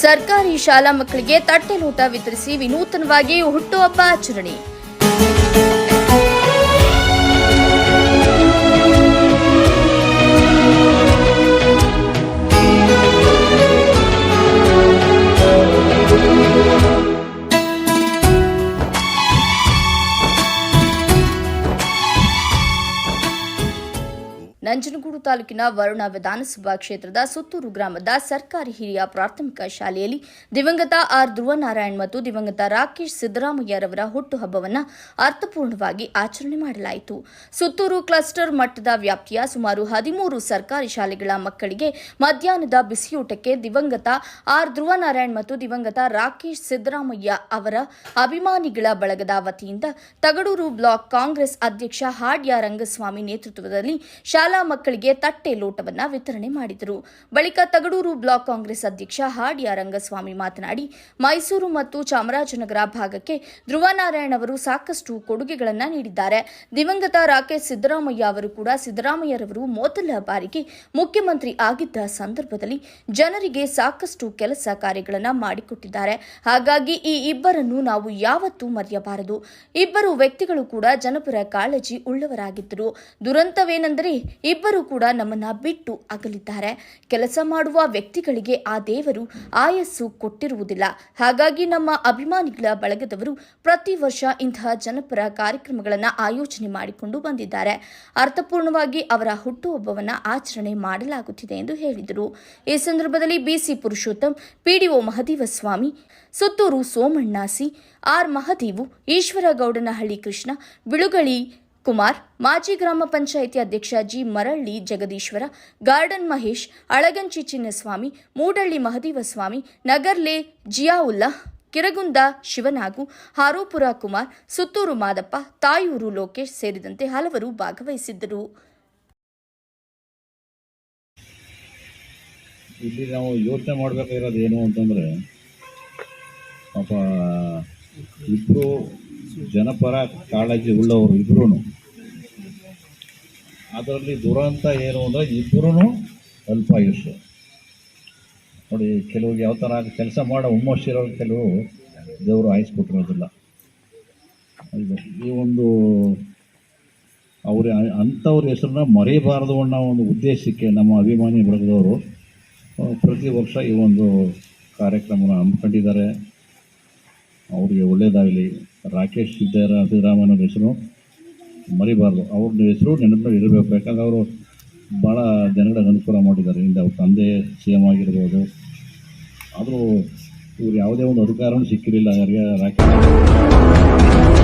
ಸರ್ಕಾರಿ ಶಾಲಾ ಮಕ್ಕಳಿಗೆ ತಟ್ಟೆಲೋಟ ವಿತರಿಸಿ ವಿನೂತನವಾಗಿ ಹುಟ್ಟುಹಬ್ಬ ಆಚರಣೆ. ನಂಜನಗೂಡು ತಾಲೂಕಿನ ವರುಣ ವಿಧಾನಸಭಾ ಕ್ಷೇತ್ರದ ಸುತ್ತೂರು ಗ್ರಾಮದ ಸರ್ಕಾರಿ ಹಿರಿಯ ಪ್ರಾಥಮಿಕ ಶಾಲೆಯಲ್ಲಿ ದಿವಂಗತ ಆರ್ ಧ್ರುವನಾರಾಯಣ್ ಮತ್ತು ದಿವಂಗತ ರಾಕೇಶ್ ಸಿದ್ದರಾಮಯ್ಯರವರ ಹುಟ್ಟುಹಬ್ಬವನ್ನು ಅರ್ಥಪೂರ್ಣವಾಗಿ ಆಚರಣೆ ಮಾಡಲಾಯಿತು. ಸುತ್ತೂರು ಕ್ಲಸ್ಟರ್ ಮಟ್ಟದ ವ್ಯಾಪ್ತಿಯ ಸುಮಾರು ಹದಿಮೂರು ಸರ್ಕಾರಿ ಶಾಲೆಗಳ ಮಕ್ಕಳಿಗೆ ಮಧ್ಯಾಹ್ನದ ಬಿಸಿಯೂಟಕ್ಕೆ ದಿವಂಗತ ಆರ್ ಧ್ರುವನಾರಾಯಣ್ ಮತ್ತು ದಿವಂಗತ ರಾಕೇಶ್ ಸಿದ್ದರಾಮಯ್ಯ ಅವರ ಅಭಿಮಾನಿಗಳ ಬಳಗದ ವತಿಯಿಂದ ತಗಡೂರು ಬ್ಲಾಕ್ ಕಾಂಗ್ರೆಸ್ ಅಧ್ಯಕ್ಷ ಹಾಡ್ಯ ರಂಗಸ್ವಾಮಿ ನೇತೃತ್ವದಲ್ಲಿ ಶಾಲಾ ಮಕ್ಕಳಿಗೆ ತಟ್ಟೆ ಲೋಟವನ್ನು ವಿತರಣೆ ಮಾಡಿದರು. ಬಳಿಕ ತಗಡೂರು ಬ್ಲಾಕ್ ಕಾಂಗ್ರೆಸ್ ಅಧ್ಯಕ್ಷ ಹಾಡಿಯ ರಂಗಸ್ವಾಮಿ ಮಾತನಾಡಿ, ಮೈಸೂರು ಮತ್ತು ಚಾಮರಾಜನಗರ ಭಾಗಕ್ಕೆ ಧ್ರುವನಾರಾಯಣ್ ಅವರು ಸಾಕಷ್ಟು ಕೊಡುಗೆಗಳನ್ನು ನೀಡಿದ್ದಾರೆ. ದಿವಂಗತ ರಾಕೇಶ್ ಸಿದ್ದರಾಮಯ್ಯ ಅವರು ಕೂಡ ಸಿದ್ದರಾಮಯ್ಯರವರು ಮೊದಲ ಬಾರಿಗೆ ಮುಖ್ಯಮಂತ್ರಿ ಆಗಿದ್ದ ಸಂದರ್ಭದಲ್ಲಿ ಜನರಿಗೆ ಸಾಕಷ್ಟು ಕೆಲಸ ಕಾರ್ಯಗಳನ್ನು ಮಾಡಿಕೊಟ್ಟಿದ್ದಾರೆ. ಹಾಗಾಗಿ ಈ ಇಬ್ಬರನ್ನು ನಾವು ಯಾವತ್ತೂ ಮರೆಯಬಾರದು. ಇಬ್ಬರು ವ್ಯಕ್ತಿಗಳು ಕೂಡ ಜನಪರ ಕಾಳಜಿ ಉಳ್ಳವರಾಗಿದ್ದರು. ದುರಂತವೇನೆಂದರೆ ಇಬ್ಬರು ಕೂಡ ನಮ್ಮನ್ನ ಬಿಟ್ಟು ಅಗಲಿದ್ದಾರೆ. ಕೆಲಸ ಮಾಡುವ ವ್ಯಕ್ತಿಗಳಿಗೆ ಆ ದೇವರು ಆಯಸ್ಸು ಕೊಟ್ಟಿರುವುದಿಲ್ಲ. ಹಾಗಾಗಿ ನಮ್ಮ ಅಭಿಮಾನಿಗಳ ಬಳಗದವರು ಪ್ರತಿ ವರ್ಷ ಇಂತಹ ಜನಪರ ಕಾರ್ಯಕ್ರಮಗಳನ್ನು ಆಯೋಜನೆ ಮಾಡಿಕೊಂಡು ಬಂದಿದ್ದಾರೆ. ಅರ್ಥಪೂರ್ಣವಾಗಿ ಅವರ ಹುಟ್ಟುಹಬ್ಬವನ್ನು ಆಚರಣೆ ಮಾಡಲಾಗುತ್ತಿದೆ ಎಂದು ಹೇಳಿದರು. ಈ ಸಂದರ್ಭದಲ್ಲಿ B C Purushottam PDO Mahadevaswamy Suttur ಸೋಮಣ್ಣಾಸಿ R. Mahadevu, ಈಶ್ವರಗೌಡನಹಳ್ಳಿ Krishna, Bilugali Kumar, ಮಾಜಿ ಗ್ರಾಮ ಪಂಚಾಯಿತಿ ಅಧ್ಯಕ್ಷ ಜಿ ಮರಳ್ಳಿ ಜಗದೀಶ್ವರ, ಗಾರ್ಡನ್ ಮಹೇಶ್, ಅಳಗಂಚಿ ಚಿನ್ನಸ್ವಾಮಿ, ಮೂಡಳ್ಳಿ ಮಹದೇವಸ್ವಾಮಿ ನಗರ್ಲೆ ಜಿಯಾವುಲ್ಲಾ, ಕಿರಗುಂದ ಶಿವನಾಗು, ಹಾರೋಪುರ ಕುಮಾರ್, ಸುತ್ತೂರು ಮಾದಪ್ಪ, ತಾಯೂರು ಲೋಕೇಶ್ ಸೇರಿದಂತೆ ಹಲವರು ಭಾಗವಹಿಸಿದ್ದರು. ಇಲ್ಲಿ ನಾವು ಯೋಚನೆ ಮಾಡಬೇಕಾಗಿರೋದು ಏನು ಅಂತಂದರೆ, ಪಾಪ ಇಬ್ಬರು ಜನಪರ ಕಾಳಜಿ ಉಳ್ಳವರು ಇಬ್ಬರೂ ಅದರಲ್ಲಿ ದುರಂತ ಏನು ಅಂದರೆ ಇಬ್ಬರೂ ಅಲ್ಪಾಯುಷು ನೋಡಿ ಕೆಲವು ಯಾವ ಥರ ಕೆಲಸ ಮಾಡೋ ಹುಮ್ಮಸ್ಸಿರೋ ಕೆಲವು ದೇವರು ಆಯಿಸ್ಕೊಟ್ಟಿರೋದಿಲ್ಲ ಇದು ಈ ಒಂದು ಅವ್ರ ಅಂಥವ್ರ ಹೆಸರನ್ನ ಮರೆಯಬಾರದು ಅನ್ನೋ ಒಂದು ಉದ್ದೇಶಕ್ಕೆ ನಮ್ಮ ಅಭಿಮಾನಿ ಬಳಗದವರು, ಪ್ರತಿ ವರ್ಷ ಈ ಒಂದು ಕಾರ್ಯಕ್ರಮನ ಹಮ್ಮಿಕೊಂಡಿದ್ದಾರೆ. ಅವರಿಗೆ ಒಳ್ಳೆಯದಾಗಲಿ ರಾಕೇಶ್ ಸಿದ್ದರ, ಸಿದ್ದರಾಮಯ್ಯನವ್ರ ಹೆಸರು. ಮರಿಬಾರ್ದು. ಅವ್ರ ಹೆಸರು ನೆನಪಲ್ಲಿ ಇರಬೇಕು. ಯಾಕಂದರೆ ಅವರು ಭಾಳ ಜನಗಳಿಗೆ ಅನುಕೂಲ ಮಾಡಿದ್ದಾರೆ. ಹಿಂದೆ ಅವ್ರ ತಂದೆ ಸಿ ಎಂ ಆಗಿರ್ಬೋದು. ಆದರೂ ಇವ್ರು ಯಾವುದೇ ಒಂದು ಅಧಿಕಾರವೂ ಸಿಕ್ಕಿರಲಿಲ್ಲ. ಅವರಿಗೆ ರಾಕೇಶ್.